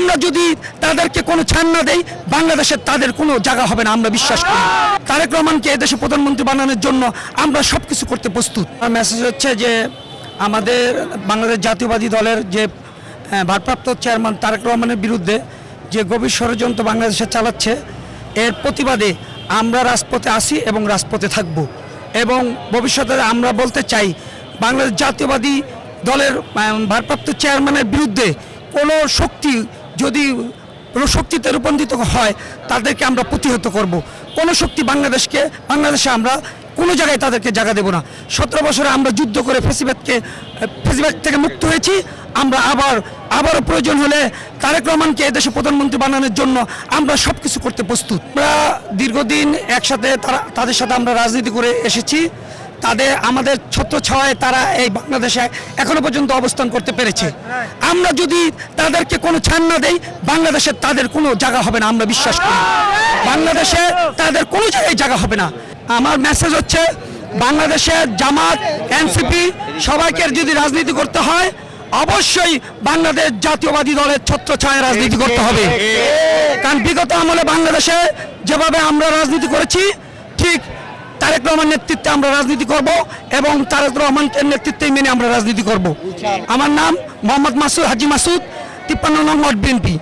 আমরা যদি তাদেরকে কোনো ছাড় না দেই বাংলাদেশের তাদের কোনো জায়গা হবে না, আমরা বিশ্বাস করি। তারেক রহমানকে এদেশে প্রধানমন্ত্রী বানানোর জন্য আমরা সব কিছু করতে প্রস্তুত। মেসেজ হচ্ছে যে, আমাদের বাংলাদেশ জাতীয়বাদী দলের যে ভারপ্রাপ্ত চেয়ারম্যান তারেক রহমানের বিরুদ্ধে যে গভীর ষড়যন্ত্র বাংলাদেশে চালাচ্ছে, এর প্রতিবাদে আমরা রাজপথে আসি এবং রাজপথে থাকব। এবং ভবিষ্যতে আমরা বলতে চাই, বাংলাদেশ জাতীয়বাদী দলের ভারপ্রাপ্ত চেয়ারম্যানের বিরুদ্ধে কোনো শক্তি যদি কোনো শক্তিতে রূপান্তরিত হয়, তাদেরকে আমরা প্রতিহত করব। কোনো শক্তি বাংলাদেশকে, বাংলাদেশে আমরা কোনো জায়গায় তাদেরকে জায়গা দেব না। সতেরো বছরে আমরা যুদ্ধ করে ফেসিবাদকে, ফেসিবাদ থেকে মুক্ত হয়েছি। আমরা আবার, আবারও প্রয়োজন হলে তারেক রহমানকে এদেশে প্রধানমন্ত্রী বানানোর জন্য আমরা সব কিছু করতে প্রস্তুত। আমরা দীর্ঘদিন একসাথে তারা, তাদের সাথে আমরা রাজনীতি করে এসেছি। তাদের আমাদের ছত্র ছাওয়ায় তারা এই বাংলাদেশে এখনও পর্যন্ত অবস্থান করতে পেরেছে। আমরা যদি তাদেরকে কোনো ছাড় না দেই বাংলাদেশের তাদের কোনো জায়গা হবে না আমরা বিশ্বাস করি। বাংলাদেশে তাদের কোনো জায়গায় জায়গা হবে না। আমার মেসেজ হচ্ছে বাংলাদেশে জামাত এনসিপি সবাইকে যদি রাজনীতি করতে হয় অবশ্যই বাংলাদেশ জাতীয়বাদী দলের ছত্র ছায় রাজনীতি করতে হবে। কারণ বিগত আমলে বাংলাদেশে যেভাবে আমরা রাজনীতি করেছি ঠিক তারেক রহমান নেতৃত্বে আমরা রাজনীতি করব এবং তারেক রহমানকে নেতৃত্বে মেনে আমরা রাজনীতি করব। আমার নাম মোহাম্মদ মাসুদ, হাজি মাসুদ, তিপ্পান্ন নং বিএনপি।